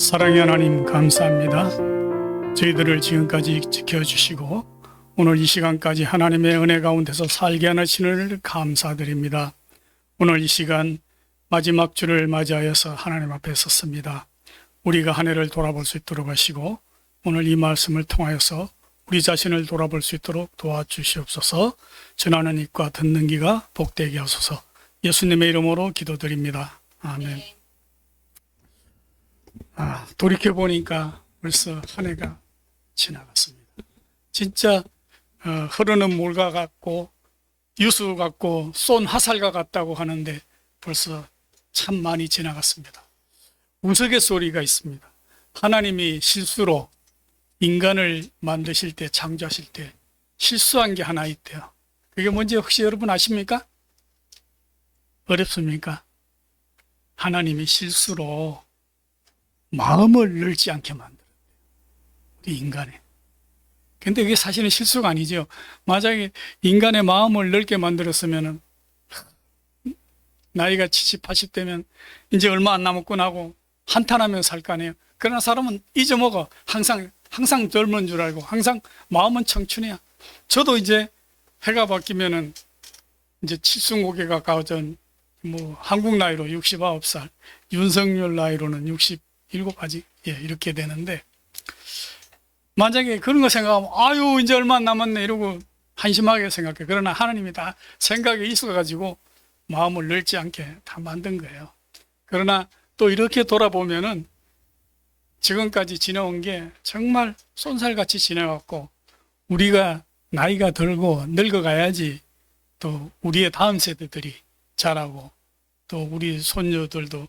사랑의 하나님 감사합니다. 저희들을 지금까지 지켜주시고 오늘 이 시간까지 하나님의 은혜 가운데서 살게 하는 신을 감사드립니다. 오늘 이 시간 마지막 주를 맞이하여서 하나님 앞에 섰습니다. 우리가 한 해를 돌아볼 수 있도록 하시고 오늘 이 말씀을 통하여서 우리 자신을 돌아볼 수 있도록 도와주시옵소서 전하는 입과 듣는 귀가 복되게 하소서 예수님의 이름으로 기도드립니다. 아멘. 아, 돌이켜 보니까 벌써 한 해가 지나갔습니다. 진짜 어, 흐르는 물과 같고 유수 같고 쏜 화살과 같다고 하는데 벌써 참 많이 지나갔습니다. 우스갯소리가 있습니다. 하나님이 실수로 인간을 만드실 때 창조하실 때 실수한 게 하나 있대요. 그게 뭔지 혹시 여러분 아십니까? 어렵습니까? 하나님이 실수로 마음을 넓지 않게 만들었대요. 우리 인간의. 근데 그게 사실은 실수가 아니죠. 만약에 인간의 마음을 넓게 만들었으면은 나이가 70, 80대면 이제 얼마 안 남았구나 하고 한탄하며 살 거 아니에요. 그러나 사람은 잊어먹어. 항상, 항상 젊은 줄 알고 항상 마음은 청춘이야. 저도 이제 해가 바뀌면은 이제 칠순고개 가까워진 뭐 한국 나이로 69살, 윤석열 나이로는 67 아직 예, 이렇게 되는데 만약에 그런 거 생각하면 아유 이제 얼마 안 남았네 이러고 한심하게 생각해. 그러나 하나님이 다 생각이 있어 가지고 마음을 넓지 않게 다 만든 거예요. 그러나 또 이렇게 돌아보면은 지금까지 지내온 게 정말 쏜살같이 지내왔고 우리가 나이가 들고 늙어가야지 또 우리의 다음 세대들이 자라고 또 우리 손녀들도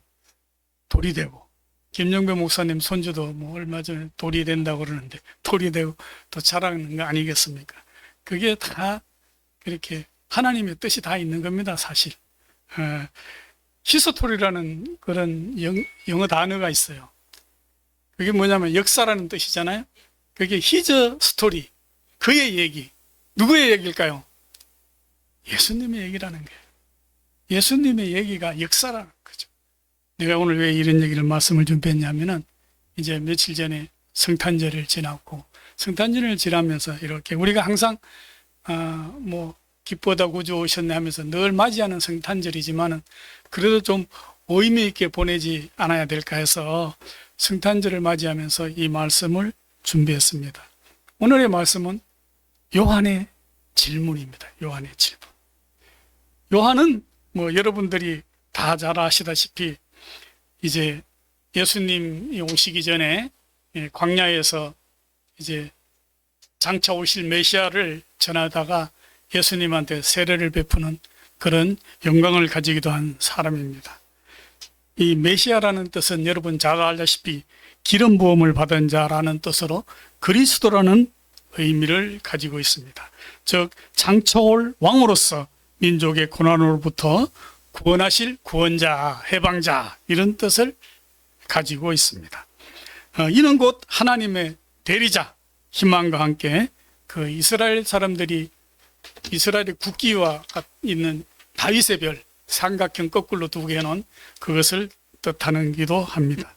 돌이 되고 김영배 목사님 손주도 뭐 얼마 전에 돌이 된다고 그러는데 돌이 되고 또 자라는 거 아니겠습니까? 그게 다 그렇게 하나님의 뜻이 다 있는 겁니다, 사실. 어, 히스토리라는 그런 영, 영어 단어가 있어요. 그게 뭐냐면 역사라는 뜻이잖아요. 그게 히저 스토리, 그의 얘기. 누구의 얘기일까요? 예수님의 얘기라는 거예요. 예수님의 얘기가 역사라는. 내가 오늘 왜 이런 얘기를 말씀을 준비했냐면은 이제 며칠 전에 성탄절을 지났고 성탄절을 지나면서 이렇게 우리가 항상 아, 뭐 기뻐다 구주 오셨네 하면서 늘 맞이하는 성탄절이지만은 그래도 좀 의미 있게 보내지 않아야 될까 해서 성탄절을 맞이하면서 이 말씀을 준비했습니다. 오늘의 말씀은 요한의 질문입니다. 요한의 질문. 요한은 뭐 여러분들이 다 잘 아시다시피 이제 예수님이 오시기 전에 예, 광야에서 이제 장차 오실 메시아를 전하다가 예수님한테 세례를 베푸는 그런 영광을 가지기도 한 사람입니다. 이 메시아라는 뜻은 여러분 잘 알다시피 기름 부음을 받은 자라는 뜻으로 그리스도라는 의미를 가지고 있습니다. 즉 장차 올 왕으로서 민족의 고난으로부터 구원하실 구원자, 해방자 이런 뜻을 가지고 있습니다. 어, 이는 곧 하나님의 대리자 희망과 함께 그 이스라엘 사람들이 이스라엘의 국기와 있는 다윗의 별 삼각형 거꾸로 두게 해놓은 그것을 뜻하는 기도 합니다.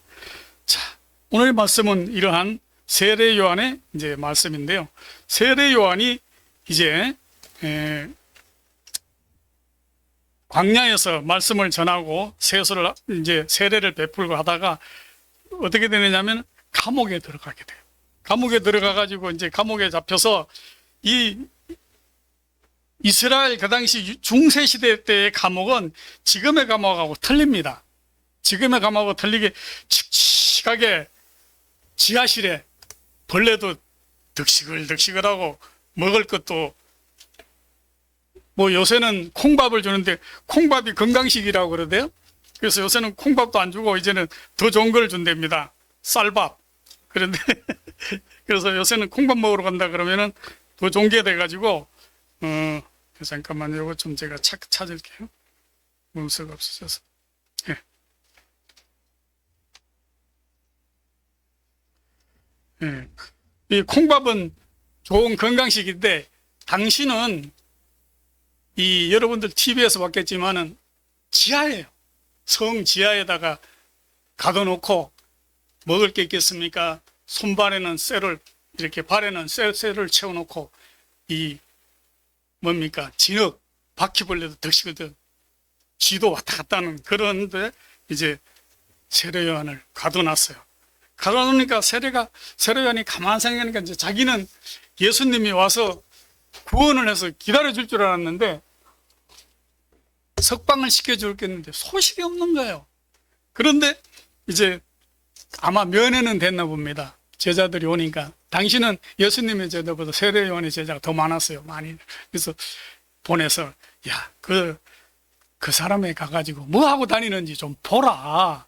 자, 오늘 말씀은 이러한 세례 요한의 이제 말씀인데요. 세례 요한이 이제 에, 광야에서 말씀을 전하고 세수를 이제 세례를 베풀고 하다가 어떻게 되느냐면 감옥에 들어가게 돼요. 감옥에 들어가 가지고 이제 감옥에 잡혀서 이 이스라엘 그 당시 중세 시대 때의 감옥은 지금의 감옥하고 틀립니다. 지금의 감옥하고 틀리게 칙칙하게 지하실에 벌레도 득시글득시글하고 먹을 것도 뭐 요새는 콩밥을 주는데 콩밥이 건강식이라고 그러대요. 그래서 요새는 콩밥도 안 주고 이제는 더 좋은 걸 준답니다. 쌀밥. 그런데 그래서 요새는 콩밥 먹으러 간다 그러면은 더 좋은 게 돼가지고 어 잠깐만요. 이거 좀 제가 찾, 찾을게요. 문서가 없어져서. 예. 예. 이 콩밥은 좋은 건강식인데 당신은 이 여러분들 TV에서 봤겠지만은 지하예요. 성 지하에다가 가둬놓고 먹을 게 있겠습니까? 손발에는 쇠를 이렇게 발에는 쇠, 쇠를 채워놓고 이 뭡니까 진흙 바퀴벌레도 덕시거든 쥐도 왔다 갔다 하는 그런데 이제 세례 요한을 가둬놨어요. 가둬놓으니까 세례가 세례 요한이 가만 생각하니까 이제 자기는 예수님이 와서 구원을 해서 기다려줄 줄 알았는데 석방을 시켜줄 겠는데 소식이 없는 거예요. 그런데 이제 아마 면회는 됐나 봅니다. 제자들이 오니까 당신은 예수님의 제자보다 세례 요한의 제자가 더 많았어요. 많이. 그래서 보내서 야, 그, 그 사람에 가가지고 뭐 하고 다니는지 좀 보라.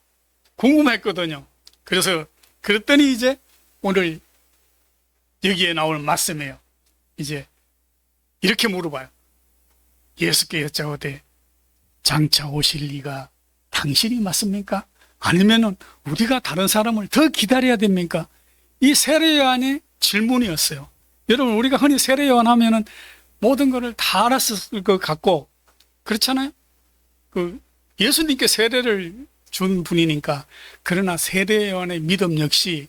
궁금했거든요. 그래서 그랬더니 이제 오늘 여기에 나올 말씀이에요. 이제 이렇게 물어봐요. 예수께 여짜오되 장차 오실 리가 당신이 맞습니까? 아니면은 우리가 다른 사람을 더 기다려야 됩니까? 이 세례 요한의 질문이었어요. 여러분 우리가 흔히 세례 요한 하면은 모든 것을 다 알았을 것 같고 그렇잖아요. 그 예수님께 세례를 준 분이니까 그러나 세례 요한의 믿음 역시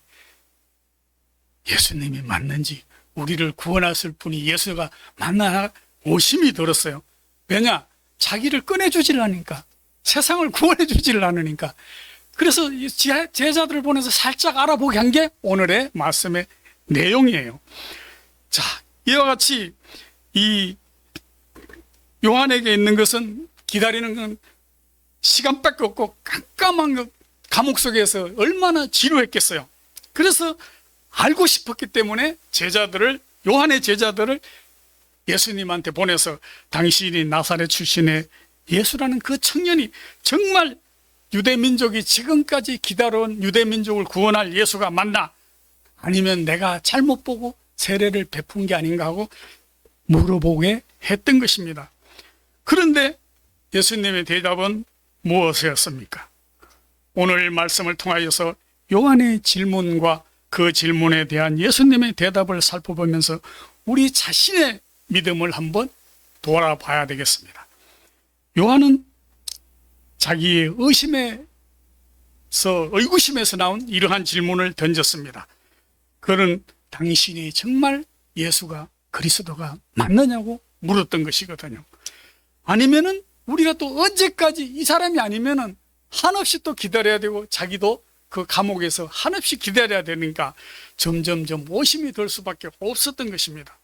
예수님이 맞는지 우리를 구원하실 분이 예수가 맞나 오심이 들었어요. 왜냐? 자기를 꺼내주질 않으니까 세상을 구원해주질 않으니까 그래서 제자들을 보내서 살짝 알아보게 한 게 오늘의 말씀의 내용이에요. 자, 이와 같이 이 요한에게 있는 것은 기다리는 건 시간밖에 없고 깜깜한 그 감옥 속에서 얼마나 지루했겠어요. 그래서 알고 싶었기 때문에 제자들을 요한의 제자들을 예수님한테 보내서 당신이 나사렛 출신의 예수라는 그 청년이 정말 유대 민족이 지금까지 기다려온 유대 민족을 구원할 예수가 맞나? 아니면 내가 잘못 보고 세례를 베푼 게 아닌가 하고 물어보게 했던 것입니다. 그런데 예수님의 대답은 무엇이었습니까? 오늘 말씀을 통하여서 요한의 질문과 그 질문에 대한 예수님의 대답을 살펴보면서 우리 자신의 믿음을 한번 돌아봐야 되겠습니다. 요한은 자기의 의심에서 의구심에서 나온 이러한 질문을 던졌습니다. 그는 당신이 정말 예수가 그리스도가 맞느냐고 물었던 것이거든요. 아니면은 우리가 또 언제까지 이 사람이 아니면은 한없이 또 기다려야 되고 자기도 그 감옥에서 한없이 기다려야 되니까 점점점 오심이 될 수밖에 없었던 것입니다.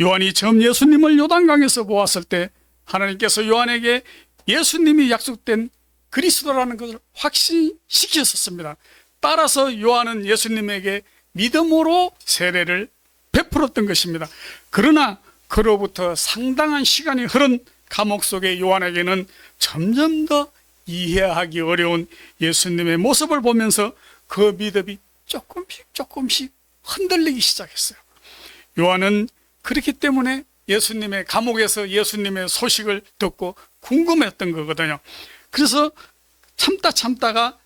요한이 처음 예수님을 요단강에서 보았을 때 하나님께서 요한에게 예수님이 약속된 그리스도라는 것을 확신시켰었습니다. 따라서 요한은 예수님에게 믿음으로 세례를 베풀었던 것입니다. 그러나 그로부터 상당한 시간이 흐른 감옥 속의 요한에게는 점점 더 이해하기 어려운 예수님의 모습을 보면서 그 믿음이 조금씩 조금씩 흔들리기 시작했어요. 요한은 그렇기 때문에 예수님의 감옥에서 예수님의 소식을 듣고 궁금했던 거거든요. 그래서 참다 참다가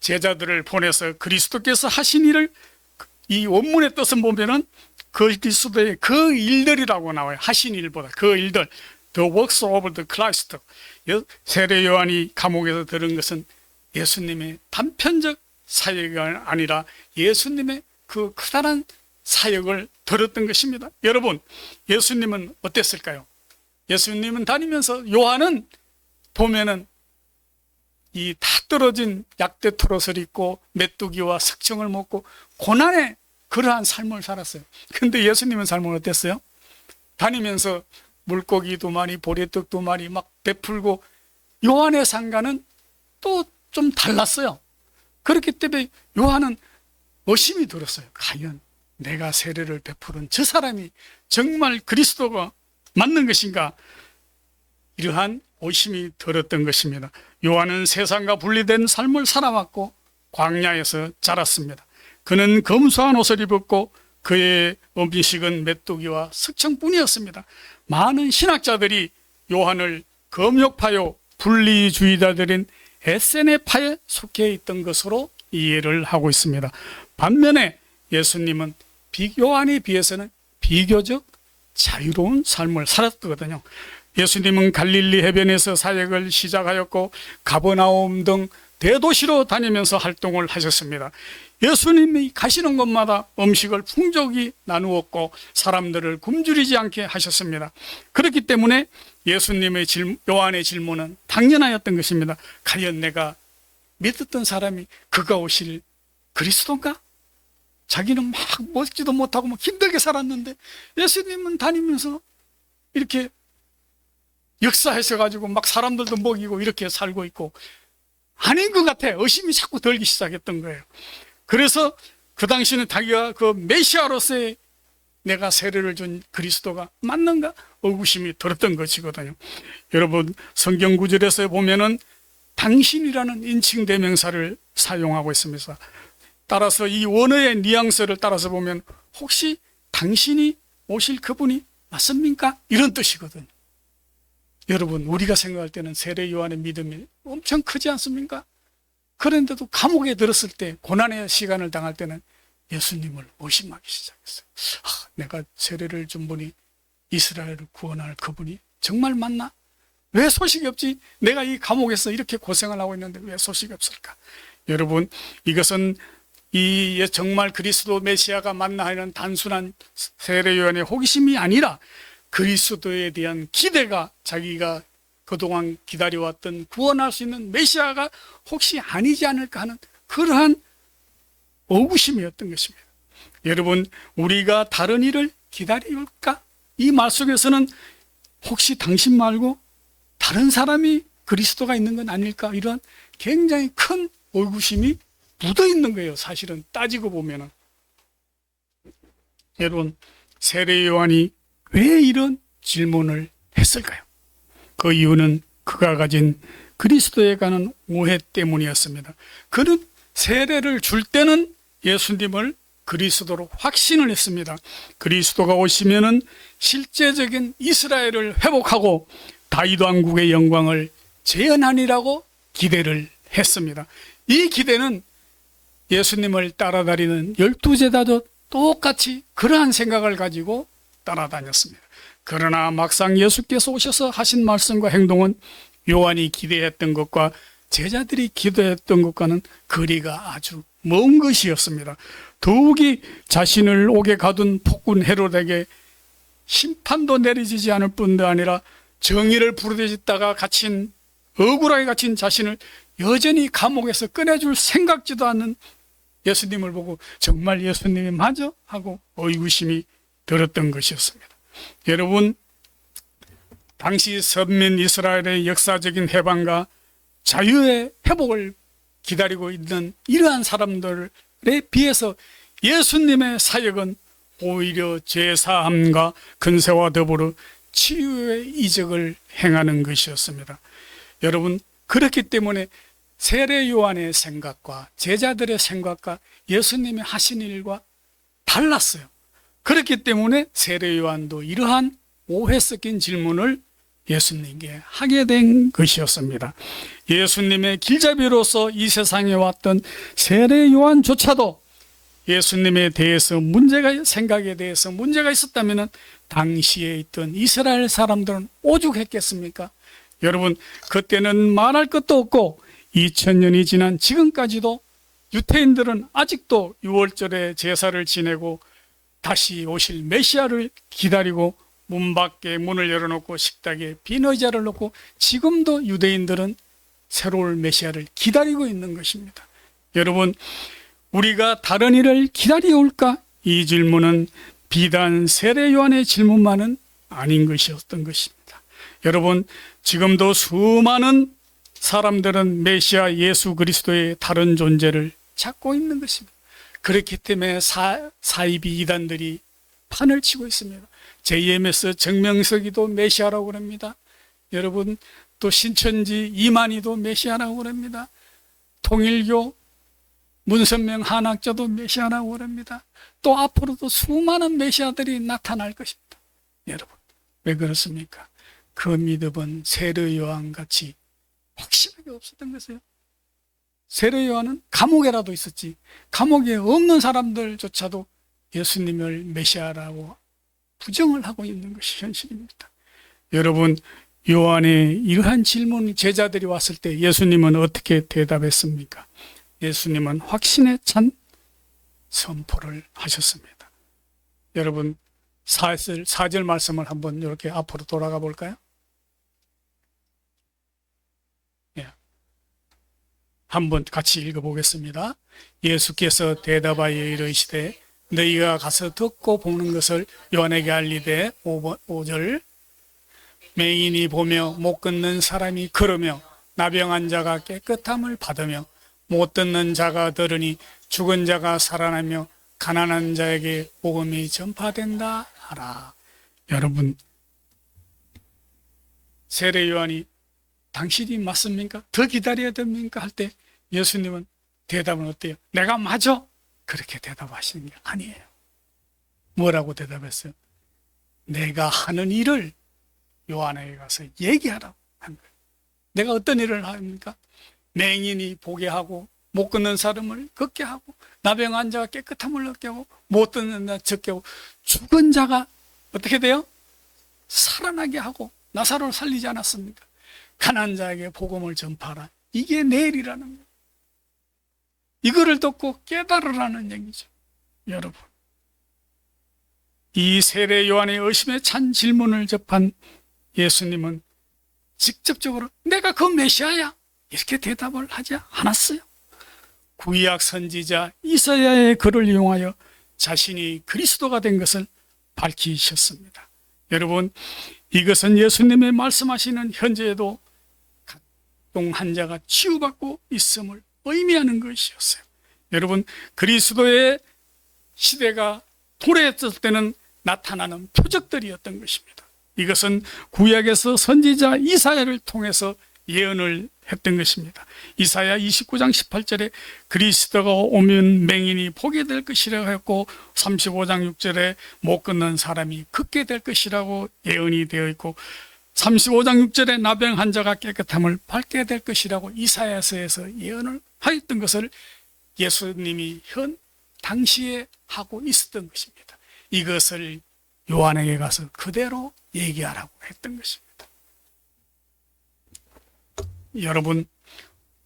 제자들을 보내서 그리스도께서 하신 일을 이 원문의 뜻을 보면은 그 그리스도의 그 일들이라고 나와요. 하신 일보다 그 일들. The works of the Christ. 여- 세례 요한이 감옥에서 들은 것은 예수님의 단편적 사역이 아니라 예수님의 그 커다란 사역을 들었던 것입니다. 여러분, 예수님은 어땠을까요? 예수님은 다니면서 요한은 보면은 이 다 떨어진 약대 토롯을 입고 메뚜기와 석청을 먹고 고난의 그러한 삶을 살았어요. 근데 예수님은 삶은 어땠어요? 다니면서 물고기도 많이 보리떡도 많이 막 베풀고 요한의 상가는 또 좀 달랐어요. 그렇기 때문에 요한은 의심이 들었어요. 과연 내가 세례를 베푸는 저 사람이 정말 그리스도가 맞는 것인가? 이러한 의심이 들었던 것입니다. 요한은 세상과 분리된 삶을 살아왔고 광야에서 자랐습니다. 그는 검소한 옷을 입었고 그의 음식은 메뚜기와 석청뿐이었습니다. 많은 신학자들이 요한을 검역파요 분리주의자들인 에세네파에 속해 있던 것으로 이해를 하고 있습니다. 반면에 예수님은 비- 요한에 비해서는 비교적 자유로운 삶을 살았거든요. 예수님은 갈릴리 해변에서 사역을 시작하였고 가버나움 등 대도시로 다니면서 활동을 하셨습니다. 예수님이 가시는 곳마다 음식을 풍족히 나누었고 사람들을 굶주리지 않게 하셨습니다. 그렇기 때문에 예수님의 질, 요한의 질문은 당연하였던 것입니다. 과연 내가 믿었던 사람이 그가 오실 그리스도인가? 자기는 막 먹지도 못하고 막 힘들게 살았는데 예수님은 다니면서 이렇게 역사하셔가지고 막 사람들도 먹이고 이렇게 살고 있고 아닌 것 같아. 의심이 자꾸 들기 시작했던 거예요. 그래서 그 당시는 자기가 그 메시아로서의 내가 세례를 준 그리스도가 맞는가? 의구심이 들었던 것이거든요. 여러분, 성경 구절에서 보면은 당신이라는 인칭 대명사를 사용하고 있습니다. 따라서 이 원어의 뉘앙스를 따라서 보면 혹시 당신이 오실 그분이 맞습니까? 이런 뜻이거든요. 여러분, 우리가 생각할 때는 세례 요한의 믿음이 엄청 크지 않습니까? 그런데도 감옥에 들었을 때, 고난의 시간을 당할 때는 예수님을 의심하기 시작했어요. 아, 내가 세례를 준 분이 이스라엘을 구원할 그분이 정말 맞나? 왜 소식이 없지? 내가 이 감옥에서 이렇게 고생을 하고 있는데 왜 소식이 없을까? 여러분, 이것은 이 정말 그리스도 메시아가 맞나 하는 단순한 세례 요한의 호기심이 아니라 그리스도에 대한 기대가 자기가 그동안 기다려왔던 구원할 수 있는 메시아가 혹시 아니지 않을까 하는 그러한 의구심이었던 것입니다. 여러분, 우리가 다른 일을 기다릴까? 이 말 속에서는 혹시 당신 말고 다른 사람이 그리스도가 있는 건 아닐까? 이런 굉장히 큰 의구심이 묻어 있는 거예요. 사실은 따지고 보면은. 여러분, 세례 요한이 왜 이런 질문을 했을까요? 그 이유는 그가 가진 그리스도에 관한 오해 때문이었습니다. 그는 세례를 줄 때는 예수님을 그리스도로 확신을 했습니다. 그리스도가 오시면은 실제적인 이스라엘을 회복하고 다윗 왕국의 영광을 재현하니라고 기대를 했습니다. 이 기대는 예수님을 따라다니는 열두 제자도 똑같이 그러한 생각을 가지고 따라다녔습니다. 그러나 막상 예수께서 오셔서 하신 말씀과 행동은 요한이 기대했던 것과 제자들이 기도했던 것과는 거리가 아주 먼 것이었습니다. 더욱이 자신을 옥에 가둔 폭군 헤롯에게 심판도 내려지지 않을 뿐도 아니라 정의를 부르짖다가 갇힌 억울하게 갇힌 자신을 여전히 감옥에서 꺼내줄 생각지도 않는 예수님을 보고 정말 예수님이 맞아? 하고 의구심이 들었던 것이었습니다. 여러분, 당시 선민 이스라엘의 역사적인 해방과 자유의 회복을 기다리고 있는 이러한 사람들에 비해서 예수님의 사역은 오히려 제사함과 근세와 더불어 치유의 이적을 행하는 것이었습니다. 여러분, 그렇기 때문에 세례 요한의 생각과 제자들의 생각과 예수님이 하신 일과 달랐어요. 그렇기 때문에 세례 요한도 이러한 오해 섞인 질문을 예수님께 하게 된 것이었습니다. 예수님의 길잡이로서 이 세상에 왔던 세례 요한조차도 예수님에 대해서 문제가 생각에 대해서 문제가 있었다면 당시에 있던 이스라엘 사람들은 오죽했겠습니까? 여러분 그때는 말할 것도 없고 2000년이 지난 지금까지도 유태인들은 아직도 6월절에 제사를 지내고 다시 오실 메시아를 기다리고 문 밖에 문을 열어놓고 식탁에 빈 의자를 놓고 지금도 유대인들은 새로운 메시아를 기다리고 있는 것입니다. 여러분, 우리가 다른 일을 기다려올까? 이 질문은 비단 세례 요한의 질문만은 아닌 것이었던 것입니다. 여러분, 지금도 수많은 사람들은 메시아 예수 그리스도의 다른 존재를 찾고 있는 것입니다. 그렇기 때문에 사, 사이비 이단들이 판을 치고 있습니다. JMS 정명석이도 메시아라고 그럽니다. 여러분 또 신천지 이만희도 메시아라고 그럽니다. 통일교 문선명 한학자도 메시아라고 그럽니다. 또 앞으로도 수많은 메시아들이 나타날 것입니다. 여러분 왜 그렇습니까? 그 믿음은 세례 요한 같이 확실하게 없었던 것이에요. 세례 요한은 감옥에라도 있었지. 감옥에 없는 사람들조차도 예수님을 메시아라고 부정을 하고 있는 것이 현실입니다. 여러분, 요한의 이러한 질문 제자들이 왔을 때 예수님은 어떻게 대답했습니까? 예수님은 확신에 찬 선포를 하셨습니다. 여러분 사절, 사절 말씀을 한번 이렇게 앞으로 돌아가 볼까요? 예. 한번 같이 읽어보겠습니다. 예수께서 대답하여 이르시되 너희가 가서 듣고 보는 것을 요한에게 알리되 5절 맹인이 보며 못 걷는 사람이 걸으며 나병한 자가 깨끗함을 받으며 못 듣는 자가 들으니 죽은 자가 살아나며 가난한 자에게 복음이 전파된다 하라. 여러분 세례 요한이 당신이 맞습니까? 더 기다려야 됩니까? 할 때 예수님은 대답은 어때요? 내가 맞아. 그렇게 대답하시는 게 아니에요. 뭐라고 대답했어요? 내가 하는 일을 요한에게 가서 얘기하라고 한 거예요. 내가 어떤 일을 합니까? 맹인이 보게 하고 못 걷는 사람을 걷게 하고 나병한 자가 깨끗함을 얻게 하고 못 듣는 자 적게 하고 죽은 자가 어떻게 돼요? 살아나게 하고 나사로를 살리지 않았습니까? 가난 자에게 복음을 전파하라. 이게 내 일이라는 거예요. 이거를 듣고 깨달으라는 얘기죠. 여러분. 이 세례 요한의 의심에 찬 질문을 접한 예수님은 직접적으로 내가 그 메시아야 이렇게 대답을 하지 않았어요. 구약 선지자 이사야의 글을 이용하여 자신이 그리스도가 된 것을 밝히셨습니다. 여러분, 이것은 예수님의 말씀하시는 현재에도 각종 환자가 치유받고 있음을 의미하는 것이었어요. 여러분, 그리스도의 시대가 도래했을 때는 나타나는 표적들이었던 것입니다. 이것은 구약에서 선지자 이사야를 통해서 예언을 했던 것입니다. 이사야 29장 18절에 그리스도가 오면 맹인이 보게 될 것이라고 했고 35장 6절에 못 걷는 사람이 걷게 될 것이라고 예언이 되어 있고 35장 6절에 나병 환자가 깨끗함을 받게 될 것이라고 이사야서에서 예언을 하였던 것을 예수님이 현 당시에 하고 있었던 것입니다. 이것을 요한에게 가서 그대로 얘기하라고 했던 것입니다. 여러분,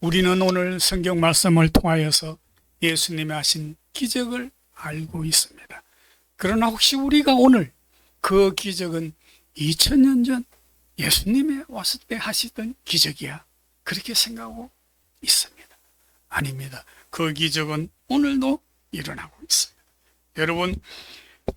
우리는 오늘 성경 말씀을 통하여서 예수님이 하신 기적을 알고 있습니다. 그러나 혹시 우리가 오늘 그 기적은 2000년 전 예수님이 왔을 때 하시던 기적이야. 그렇게 생각하고 있습니다. 아닙니다. 그 기적은 오늘도 일어나고 있습니다. 여러분,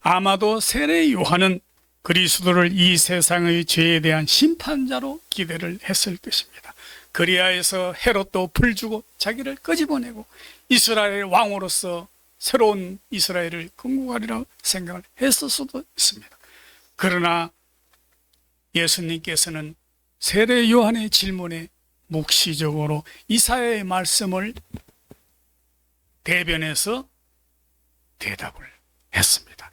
아마도 세례 요한은 그리스도를 이 세상의 죄에 대한 심판자로 기대를 했을 것입니다. 그리하여서 헤롯도 불 주고 자기를 끄집어내고 이스라엘 왕으로서 새로운 이스라엘을 건국하리라 생각을 했을 수도 있습니다. 그러나 예수님께서는 세례 요한의 질문에 묵시적으로 이사야의 말씀을 대변해서 대답을 했습니다.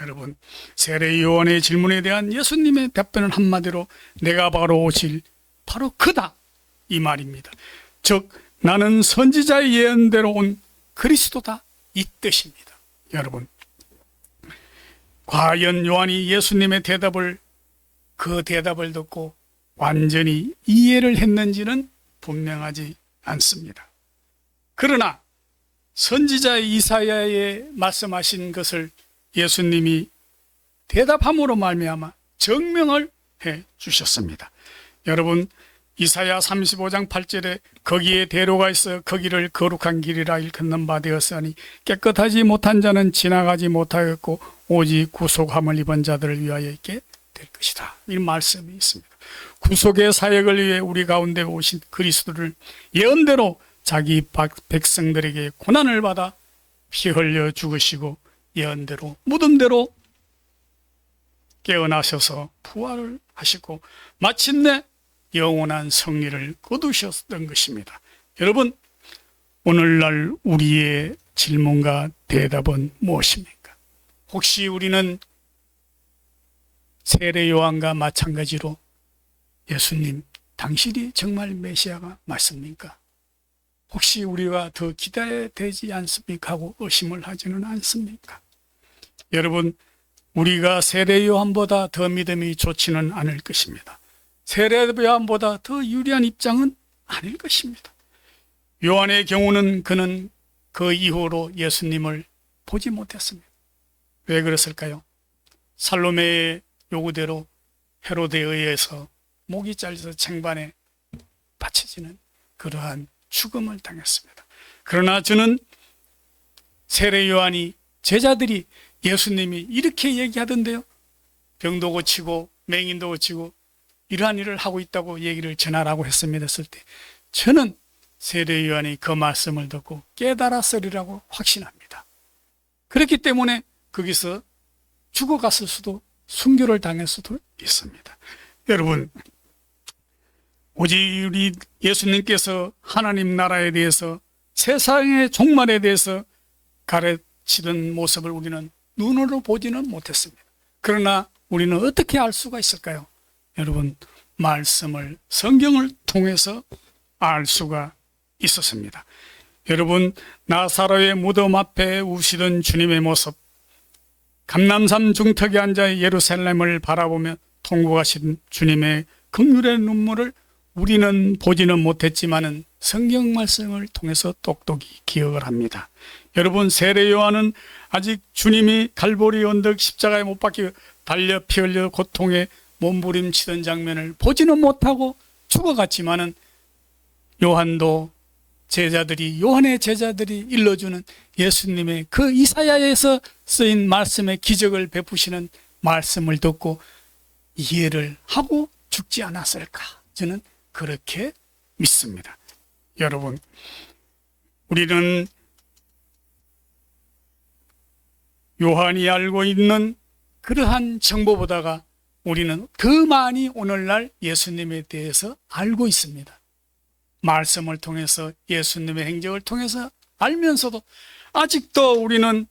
여러분, 세례 요한의 질문에 대한 예수님의 답변은 한마디로 내가 바로 오실 바로 그다 이 말입니다. 즉 나는 선지자의 예언대로 온 그리스도다 이 뜻입니다. 여러분, 과연 요한이 예수님의 대답을 그 대답을 듣고 완전히 이해를 했는지는 분명하지 않습니다. 그러나 선지자 이사야의 말씀하신 것을 예수님이 대답함으로 말미암아 증명을 해 주셨습니다. 여러분 이사야 35장 8절에 거기에 대로가 있어 거기를 거룩한 길이라 일컫는 바 되었으니 깨끗하지 못한 자는 지나가지 못하였고 오직 구속함을 입은 자들을 위하여 있게 될 것이다. 이 말씀이 있습니다. 구속의 사역을 위해 우리 가운데 오신 그리스도를 예언대로 자기 백성들에게 고난을 받아 피 흘려 죽으시고 예언대로 무덤대로 깨어나셔서 부활을 하시고 마침내 영원한 승리를 거두셨던 것입니다. 여러분, 오늘날 우리의 질문과 대답은 무엇입니까? 혹시 우리는 세례 요한과 마찬가지로 예수님, 당신이 정말 메시아가 맞습니까? 혹시 우리가 더 기다려야 되지 않습니까? 하고 의심을 하지는 않습니까? 여러분, 우리가 세례 요한보다 더 믿음이 좋지는 않을 것입니다. 세례 요한보다 더 유리한 입장은 아닐 것입니다. 요한의 경우는 그는 그 이후로 예수님을 보지 못했습니다. 왜 그랬을까요? 살로메의 요구대로 헤로데에 의해서 목이 잘려서 쟁반에 받쳐지는 그러한 죽음을 당했습니다. 그러나 저는 세례 요한이 제자들이 예수님이 이렇게 얘기하던데요. 병도 고치고 맹인도 고치고 이러한 일을 하고 있다고 얘기를 전하라고 했습니다. 했을 때 저는 세례 요한이 그 말씀을 듣고 깨달았으리라고 확신합니다. 그렇기 때문에 거기서 죽어갔을 수도 순교를 당할 수도 있습니다. 여러분 오직 우리 예수님께서 하나님 나라에 대해서 세상의 종말에 대해서 가르치던 모습을 우리는 눈으로 보지는 못했습니다. 그러나 우리는 어떻게 알 수가 있을까요? 여러분, 말씀을 성경을 통해서 알 수가 있었습니다. 여러분, 나사로의 무덤 앞에 우시던 주님의 모습, 감남산 중턱에 앉아 예루살렘을 바라보며 통곡하신 주님의 극률의 눈물을 우리는 보지는 못했지만은 성경 말씀을 통해서 똑똑히 기억을 합니다. 여러분 세례 요한은 아직 주님이 갈보리 언덕 십자가에 못 박혀 달려 피 흘려 고통에 몸부림치던 장면을 보지는 못하고 죽어갔지만은 요한도 제자들이 요한의 제자들이 일러주는 예수님의 그 이사야에서 쓰인 말씀의 기적을 베푸시는 말씀을 듣고 이해를 하고 죽지 않았을까 저는 그렇게 믿습니다. 여러분 우리는 요한이 알고 있는 그러한 정보보다가 우리는 더 많이 오늘날 예수님에 대해서 알고 있습니다. 말씀을 통해서 예수님의 행적을 통해서 알면서도 아직도 우리는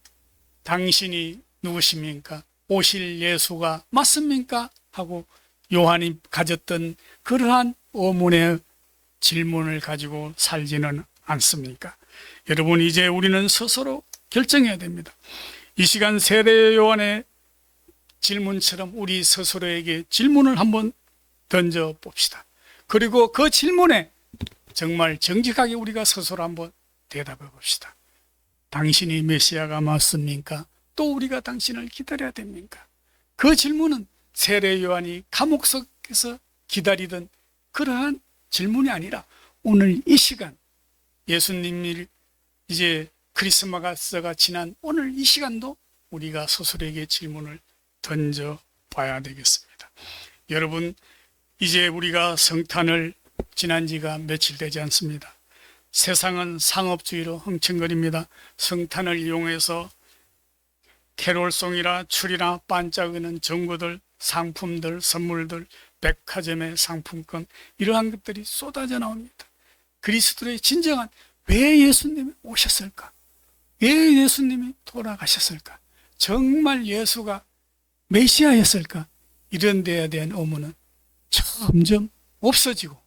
당신이 누구십니까? 오실 예수가 맞습니까? 하고 요한이 가졌던 그러한 의문의 질문을 가지고 살지는 않습니까? 여러분 이제 우리는 스스로 결정해야 됩니다. 이 시간 세례 요한의 질문처럼 우리 스스로에게 질문을 한번 던져 봅시다. 그리고 그 질문에 정말 정직하게 우리가 스스로 한번 대답해 봅시다. 당신이 메시아가 맞습니까? 또 우리가 당신을 기다려야 됩니까? 그 질문은 세례 요한이 감옥석에서 기다리던 그러한 질문이 아니라 오늘 이 시간 예수님이 이제 크리스마스가 지난 오늘 이 시간도 우리가 스스로에게 질문을 던져 봐야 되겠습니다. 여러분, 이제 우리가 성탄을 지난 지가 며칠 되지 않습니다. 세상은 상업주의로 흥청거립니다. 성탄을 이용해서 캐롤송이라 출이나 반짝이는 정보들, 상품들, 선물들, 백화점의 상품권 이러한 것들이 쏟아져 나옵니다. 그리스도의 진정한 왜 예수님이 오셨을까? 왜 예수님이 돌아가셨을까? 정말 예수가 메시아였을까? 이런 데에 대한 의문은 점점 없어지고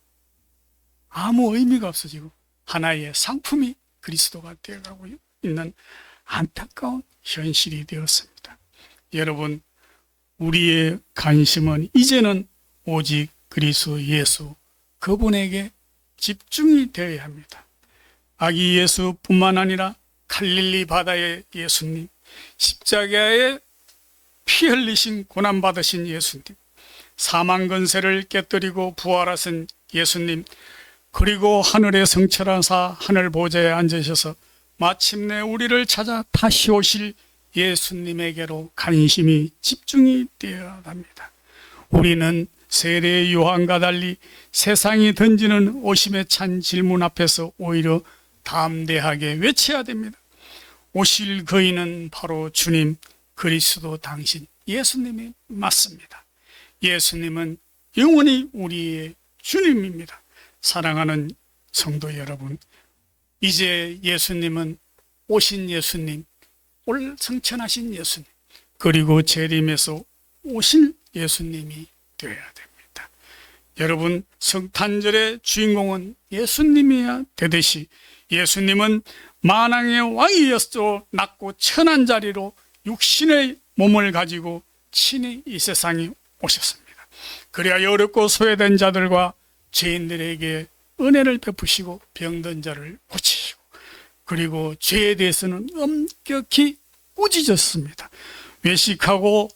아무 의미가 없어지고 하나의 상품이 그리스도가 되어가고 있는 안타까운 현실이 되었습니다. 여러분, 우리의 관심은 이제는 오직 그리스도 예수 그분에게 집중이 되어야 합니다. 아기 예수뿐만 아니라 갈릴리 바다의 예수님, 십자가에 피 흘리신 고난 받으신 예수님, 사망 건세를 깨뜨리고 부활하신 예수님, 그리고 하늘의 성철하사 하늘 보좌에 앉으셔서 마침내 우리를 찾아 다시 오실 예수님에게로 관심이 집중이 되어야 합니다. 우리는 세례 요한과 달리 세상이 던지는 오심에 찬 질문 앞에서 오히려 담대하게 외쳐야 됩니다. 오실 그이는 바로 주님 그리스도 당신 예수님이 맞습니다. 예수님은 영원히 우리의 주님입니다. 사랑하는 성도 여러분, 이제 예수님은 오신 예수님, 올 성천하신 예수님, 그리고 재림에서 오실 예수님이 되어야 됩니다. 여러분, 성탄절의 주인공은 예수님이야 되듯이 예수님은 만왕의 왕이었어 낮고 천한 자리로 육신의 몸을 가지고 친히 이 세상에 오셨습니다. 그래야 어렵고 소외된 자들과 죄인들에게 은혜를 베푸시고 병든 자를 고치시고 그리고 죄에 대해서는 엄격히 꾸짖었습니다. 외식하고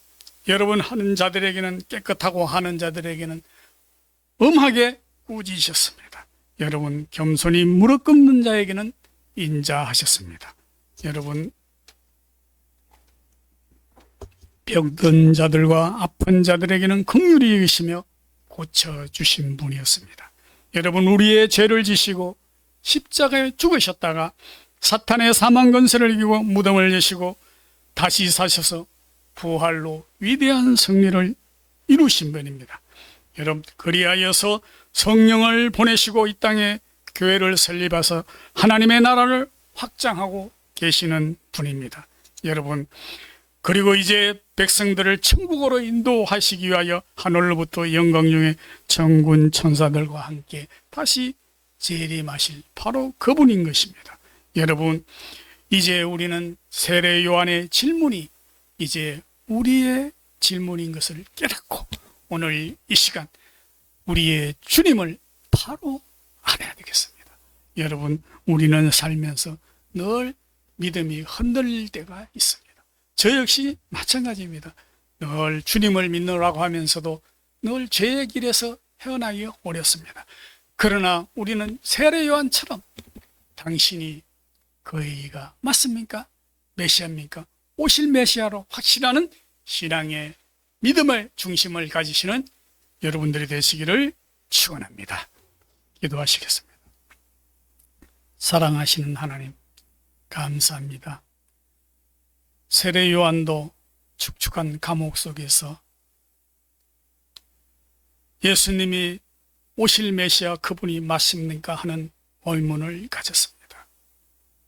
여러분 하는 자들에게는 깨끗하고 하는 자들에게는 엄하게 꾸짖으셨습니다. 여러분 겸손히 무릎 꿇는 자에게는 인자하셨습니다. 여러분 병든 자들과 아픈 자들에게는 긍휼히 여기시며 고쳐 주신 분이었습니다. 여러분 우리의 죄를 지시고 십자가에 죽으셨다가 사탄의 사망 건세를 이기고 무덤을 여시고 다시 사셔서 부활로 위대한 승리를 이루신 분입니다. 여러분 그리하여서 성령을 보내시고 이 땅에 교회를 설립해서 하나님의 나라를 확장하고 계시는 분입니다. 여러분 그리고 이제 백성들을 천국으로 인도하시기 위하여 하늘로부터 영광 중에 천군 천사들과 함께 다시 재림하실 바로 그분인 것입니다. 여러분 이제 우리는 세례 요한의 질문이 이제 우리의 질문인 것을 깨닫고 오늘 이 시간 우리의 주님을 바로 알아야 되겠습니다. 여러분 우리는 살면서 늘 믿음이 흔들릴 때가 있습니다. 저 역시 마찬가지입니다. 늘 주님을 믿노라고 하면서도 늘 죄의 길에서 헤어나기 어렵습니다. 그러나 우리는 세례 요한처럼 당신이 그이가 맞습니까? 메시아입니까? 오실 메시아로 확신하는 신앙의 믿음의 중심을 가지시는 여러분들이 되시기를 축원합니다. 기도하시겠습니다. 사랑하시는 하나님 감사합니다. 세례 요한도 축축한 감옥 속에서 예수님이 오실 메시아 그분이 맞습니까 하는 의문을 가졌습니다.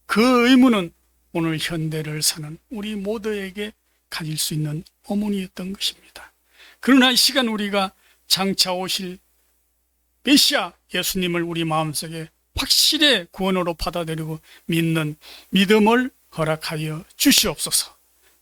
그 의문은 오늘 현대를 사는 우리 모두에게 가질 수 있는 어머니였던 것입니다. 그러나 이 시간 우리가 장차 오실 메시아 예수님을 우리 마음속에 확실히 구원으로 받아들이고 믿는 믿음을 허락하여 주시옵소서.